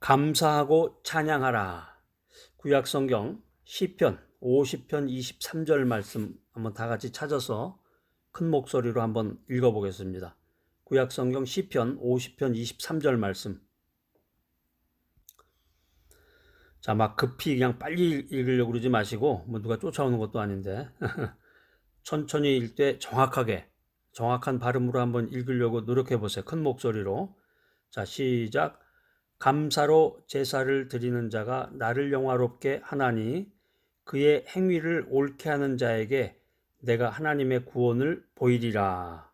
감사하고 찬양하라. 구약 성경 시편 50편 23절 말씀 한번 다 같이 찾아서 큰 목소리로 한번 읽어 보겠습니다. 구약 성경 시편 50편 23절 말씀. 자, 막 급히 그냥 빨리 읽으려고 그러지 마시고 뭐 누가 쫓아오는 것도 아닌데 천천히 읽되 정확하게 정확한 발음으로 한번 읽으려고 노력해 보세요. 큰 목소리로. 자, 시작. 감사로 제사를 드리는 자가 나를 영화롭게 하나니 그의 행위를 옳게 하는 자에게 내가 하나님의 구원을 보이리라.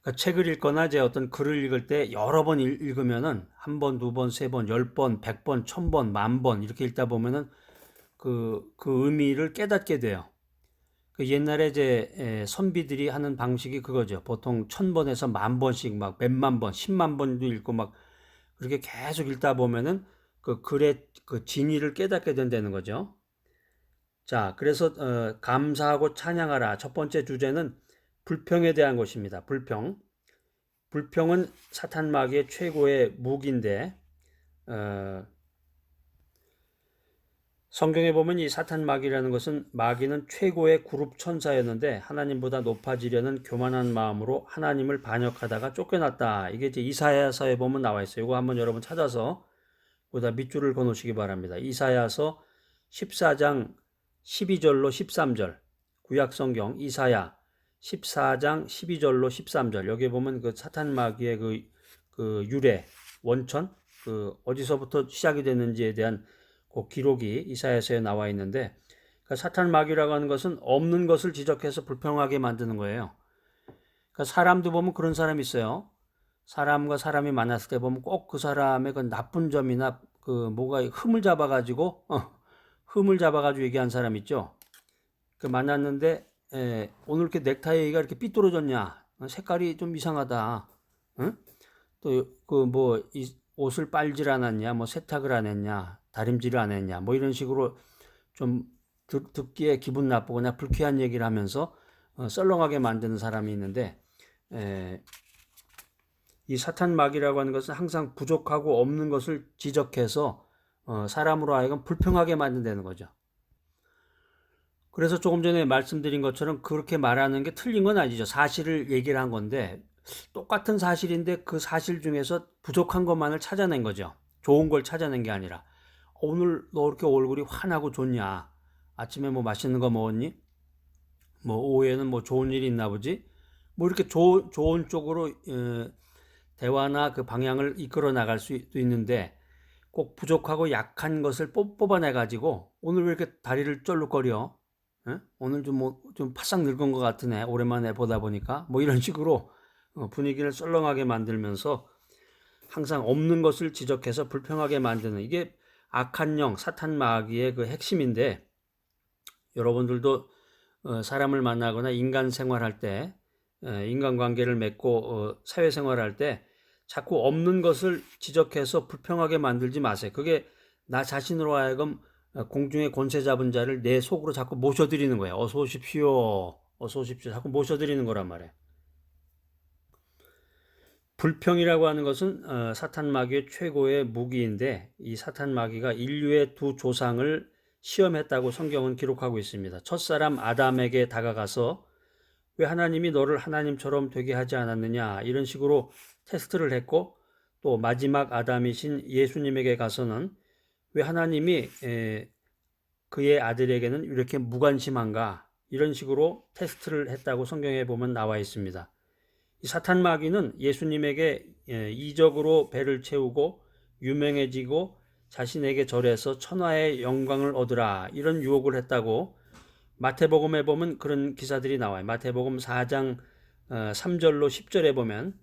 그러니까 책을 읽거나 이제 어떤 글을 읽을 때 여러 번 읽- 읽으면은 한 번, 두 번, 세 번, 열 번, 백 번, 천 번, 만 번 이렇게 읽다 보면은 그, 그 의미를 깨닫게 돼요. 그 옛날에 에, 선비들이 하는 방식이 그거죠. 보통 천 번에서 만 번씩 막 몇만 번, 십만 번도 읽고 막 그렇게 계속 읽다 보면은 그 글의 그 진의를 깨닫게 된다는 거죠. 자, 그래서 어, 감사하고 찬양하라. 첫 번째 주제는 불평에 대한 것입니다. 불평. 불평은 사탄 마귀의 최고의 무기인데 어, 성경에 보면 이 사탄 마귀라는 것은 마귀는 최고의 그룹 천사였는데 하나님보다 높아지려는 교만한 마음으로 하나님을 반역하다가 쫓겨났다. 이게 이제 이사야서에 보면 나와 있어요. 이거 한번 여러분 찾아서 보다 밑줄을 그어놓으시기 바랍니다. 이사야서 14장 12절로 13절 구약 성경 이사야 14장 12절로 13절 여기 보면 그 사탄 마귀의 그, 그 유래 원천 그 어디서부터 시작이 됐는지에 대한 그 기록이 이사야서에 나와 있는데 그 사탄 마귀라고 하는 것은 없는 것을 지적해서 불평하게 만드는 거예요. 그러니까 사람도 보면 그런 사람이 있어요. 사람과 사람이 만났을 때 보면 꼭 그 사람의 그 나쁜 점이나 그 뭐가 흠을 잡아가지고 어, 흠을 잡아가지고 얘기한 사람 있죠. 그 만났는데 에, 오늘 이렇게 넥타이가 이렇게 삐뚤어졌냐? 어, 색깔이 좀 이상하다. 응? 또그 뭐 옷을 빨질 않았냐? 뭐 세탁을 안 했냐? 다림질을 안 했냐? 뭐 이런 식으로 좀 듣, 듣기에 기분 나쁘거나 불쾌한 얘기를 하면서 어, 썰렁하게 만드는 사람이 있는데 에, 이 사탄 마귀라고 하는 것은 항상 부족하고 없는 것을 지적해서 어, 사람으로 하여금 불평하게 만든다는 거죠. 그래서 조금 전에 말씀드린 것처럼 그렇게 말하는 게 틀린 건 아니죠. 사실을 얘기를 한 건데 똑같은 사실인데 그 사실 중에서 부족한 것만을 찾아낸 거죠. 좋은 걸 찾아낸 게 아니라 오늘 너 이렇게 얼굴이 환하고 좋냐? 아침에 뭐 맛있는 거 먹었니? 뭐 오후에는 뭐 좋은 일이 있나 보지? 뭐 이렇게 조, 좋은 쪽으로 어, 대화나 그 방향을 이끌어 나갈 수도 있는데 꼭 부족하고 약한 것을 뽑, 뽑아내 가지고 오늘 왜 이렇게 다리를 쩔룩거려? 예? 오늘 좀뭐좀 바싹 늙은 것 같으네. 오랜만에 보다 보니까 뭐 이런 식으로 어, 분위기를 썰렁하게 만들면서 항상 없는 것을 지적해서 불평하게 만드는 이게 악한 영, 사탄 마귀의 그 핵심인데 여러분들도 어, 사람을 만나거나 인간 생활할 때 에, 인간관계를 맺고 어, 사회생활할 때 자꾸 없는 것을 지적해서 불평하게 만들지 마세요. 그게 나 자신으로 하여금 어, 공중의 권세 잡은 자를 내 속으로 자꾸 모셔드리는 거예요. 어서 오십시오. 어서 오십시오. 자꾸 모셔드리는 거란 말이에요. 불평이라고 하는 것은 어, 사탄 마귀의 최고의 무기인데 이 사탄 마귀가 인류의 두 조상을 시험했다고 성경은 기록하고 있습니다. 첫사람 아담에게 다가가서 왜 하나님이 너를 하나님처럼 되게 하지 않았느냐 이런 식으로 테스트를 했고 또 마지막 아담이신 예수님에게 가서는 왜 하나님이 에, 그의 아들에게는 이렇게 무관심한가 이런 식으로 테스트를 했다고 성경에 보면 나와 있습니다. 이 사탄 마귀는 예수님에게 예, 이적으로 배를 채우고 유명해지고 자신에게 절해서 천하의 영광을 얻으라 이런 유혹을 했다고 마태복음에 보면 그런 기사들이 나와요. 마태복음 4장 3절로 10절에 보면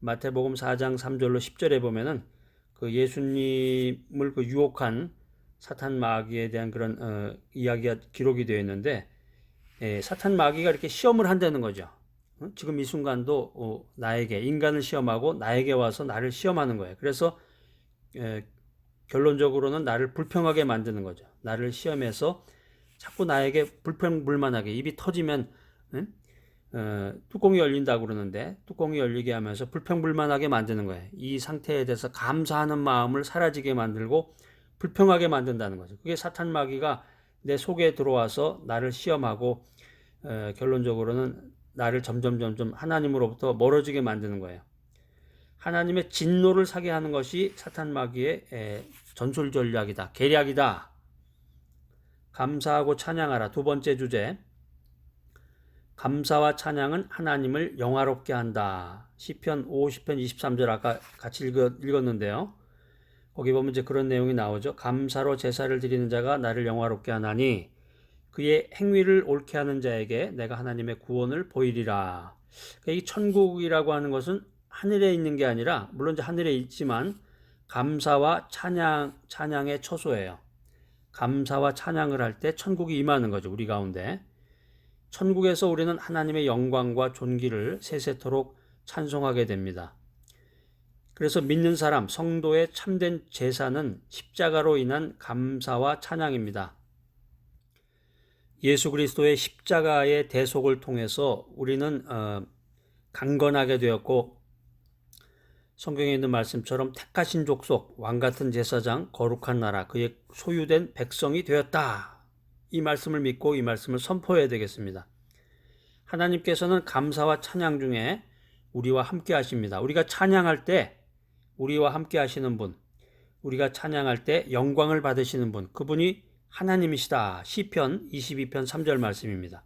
마태복음 4장 3절로 10절에 보면은 그 예수님을 그 유혹한 사탄 마귀에 대한 그런 어, 이야기가 기록이 되어 있는데 예, 사탄 마귀가 이렇게 시험을 한다는 거죠. 어? 지금 이 순간도 어, 나에게 인간을 시험하고 나에게 와서 나를 시험하는 거예요. 그래서 에, 결론적으로는 나를 불평하게 만드는 거죠. 나를 시험해서 자꾸 나에게 불평불만하게 입이 터지면 응? 어, 뚜껑이 열린다고 그러는데 뚜껑이 열리게 하면서 불평불만하게 만드는 거예요. 이 상태에 대해서 감사하는 마음을 사라지게 만들고 불평하게 만든다는 거죠. 그게 사탄 마귀가 내 속에 들어와서 나를 시험하고 어, 결론적으로는 나를 점점 점점 하나님으로부터 멀어지게 만드는 거예요. 하나님의 진노를 사게 하는 것이 사탄 마귀의 에, 전술 전략이다. 계략이다. 감사하고 찬양하라. 두 번째 주제. 감사와 찬양은 하나님을 영화롭게 한다. 시편 50편 23절 아까 같이 읽었, 읽었는데요. 거기 보면 이제 그런 내용이 나오죠. 감사로 제사를 드리는 자가 나를 영화롭게 하나니 그의 행위를 옳게 하는 자에게 내가 하나님의 구원을 보이리라. 그러니까 이 천국이라고 하는 것은 하늘에 있는 게 아니라 물론 이제 하늘에 있지만 감사와 찬양 찬양의 처소예요. 감사와 찬양을 할 때 천국이 임하는 거죠. 우리 가운데. 천국에서 우리는 하나님의 영광과 존귀를 세세토록 찬송하게 됩니다. 그래서 믿는 사람, 성도의 참된 제사는 십자가로 인한 감사와 찬양입니다. 예수 그리스도의 십자가의 대속을 통해서 우리는 어, 강건하게 되었고 성경에 있는 말씀처럼 택하신 족속, 왕 같은 제사장, 거룩한 나라, 그의 소유된 백성이 되었다. 이 말씀을 믿고 이 말씀을 선포해야 되겠습니다. 하나님께서는 감사와 찬양 중에 우리와 함께 하십니다. 우리가 찬양할 때 우리와 함께 하시는 분, 우리가 찬양할 때 영광을 받으시는 분, 그분이 하나님이시다. 시편 22편 3절 말씀입니다.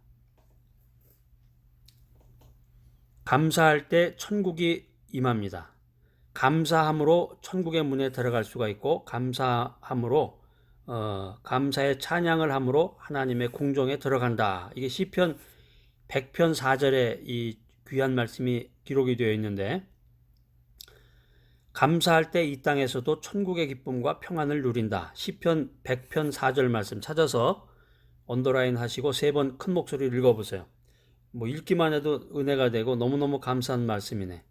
감사할 때 천국이 임합니다. 감사함으로 천국의 문에 들어갈 수가 있고 감사함으로 어, 감사의 찬양을 함으로 하나님의 궁정에 들어간다. 이게 시편 100편 4절에 이 귀한 말씀이 기록이 되어 있는데 감사할 때 이 땅에서도 천국의 기쁨과 평안을 누린다. 시편 100편 4절 말씀 찾아서 언더라인 하시고 세 번 큰 목소리를 읽어보세요. 뭐 읽기만 해도 은혜가 되고 너무너무 감사한 말씀이네.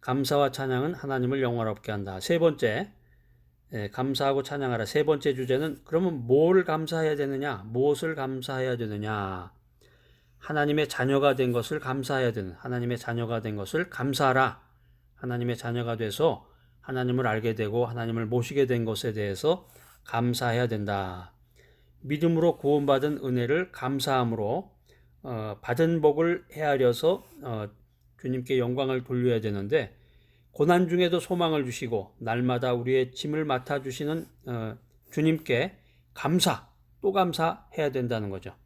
감사와 찬양은 하나님을 영화롭게 한다. 세 번째, 예, 감사하고 찬양하라. 세 번째 주제는 그러면 뭘 감사해야 되느냐? 무엇을 감사해야 되느냐? 하나님의 자녀가 된 것을 감사해야 되는 하나님의 자녀가 된 것을 감사하라. 하나님의 자녀가 돼서 하나님을 알게 되고 하나님을 모시게 된 것에 대해서 감사해야 된다. 믿음으로 구원받은 은혜를 감사함으로 어, 받은 복을 헤아려서 어, 주님께 영광을 돌려야 되는데 고난 중에도 소망을 주시고 날마다 우리의 짐을 맡아 주시는 어, 주님께 감사 또 감사해야 된다는 거죠.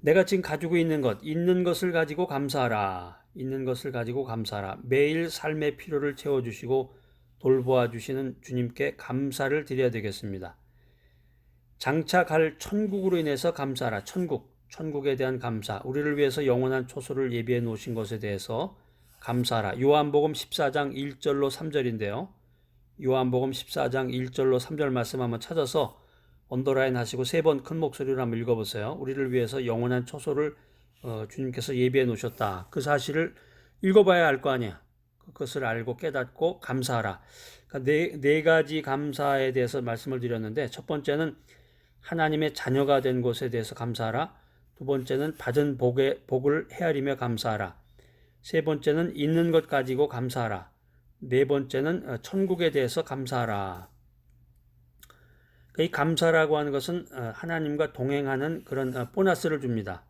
내가 지금 가지고 있는 것, 있는 것을 가지고 감사하라. 있는 것을 가지고 감사하라. 매일 삶의 필요를 채워주시고 돌보아 주시는 주님께 감사를 드려야 되겠습니다. 장차 갈 천국으로 인해서 감사하라. 천국, 천국에 대한 감사. 우리를 위해서 영원한 초소를 예비해 놓으신 것에 대해서 감사하라. 요한복음 14장 1절로 3절인데요. 요한복음 14장 1절로 3절 말씀 한번 찾아서 언더라인 하시고 세 번 큰 목소리로 한번 읽어보세요. 우리를 위해서 영원한 초소를 어, 주님께서 예비해 놓으셨다. 그 사실을 읽어봐야 알 거 아니야. 그것을 알고 깨닫고 감사하라. 그러니까 네, 네 가지 감사에 대해서 말씀을 드렸는데 첫 번째는 하나님의 자녀가 된 것에 대해서 감사하라. 두 번째는 받은 복의, 복을 헤아리며 감사하라. 세 번째는 있는 것 가지고 감사하라. 네 번째는 어, 천국에 대해서 감사하라. 이 감사라고 하는 것은 어, 하나님과 동행하는 그런 어, 보너스를 줍니다.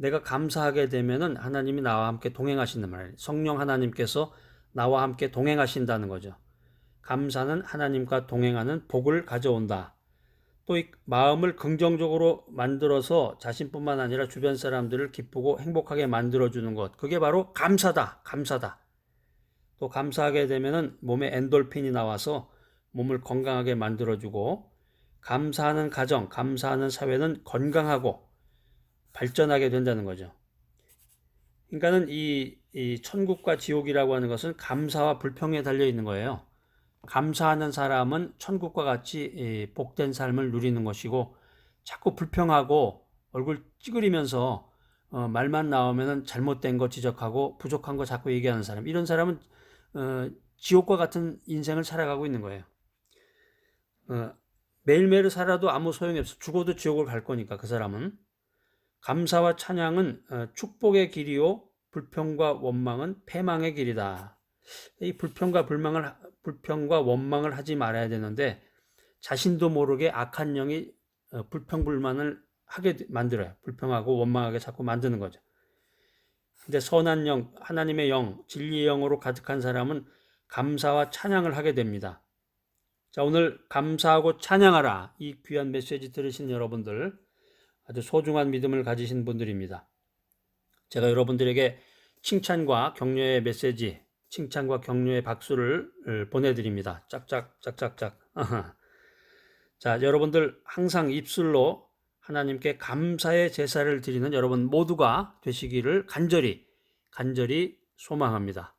내가 감사하게 되면은 하나님이 나와 함께 동행하신단 말이에요. 성령 하나님께서 나와 함께 동행하신다는 거죠. 감사는 하나님과 동행하는 복을 가져온다. 또 이 마음을 긍정적으로 만들어서 자신뿐만 아니라 주변 사람들을 기쁘고 행복하게 만들어주는 것. 그게 바로 감사다. 감사다. 또 감사하게 되면은 몸에 엔돌핀이 나와서 몸을 건강하게 만들어주고 감사하는 가정, 감사하는 사회는 건강하고 발전하게 된다는 거죠. 그러니까는 이, 이 천국과 지옥이라고 하는 것은 감사와 불평에 달려 있는 거예요. 감사하는 사람은 천국과 같이 복된 삶을 누리는 것이고 자꾸 불평하고 얼굴 찌그리면서 어, 말만 나오면 잘못된 거 지적하고 부족한 거 자꾸 얘기하는 사람 이런 사람은 어, 지옥과 같은 인생을 살아가고 있는 거예요. 어, 매일매일 살아도 아무 소용이 없어 죽어도 지옥을 갈 거니까 그 사람은 감사와 찬양은 어, 축복의 길이요 불평과 원망은 패망의 길이다. 이 불평과 불망을 하- 불평과 원망을 하지 말아야 되는데 자신도 모르게 악한 영이 어, 불평 불만을 하게 되- 만들어요. 불평하고 원망하게 자꾸 만드는 거죠. 근데 선한 영, 하나님의 영, 진리의 영으로 가득한 사람은 감사와 찬양을 하게 됩니다. 자, 오늘 감사하고 찬양하라. 이 귀한 메시지 들으신 여러분들 아주 소중한 믿음을 가지신 분들입니다. 제가 여러분들에게 칭찬과 격려의 메시지, 칭찬과 격려의 박수를 어, 보내드립니다. 짝짝, 짝짝짝. 자, 여러분들 항상 입술로 하나님께 감사의 제사를 드리는 여러분 모두가 되시기를 간절히, 간절히 소망합니다.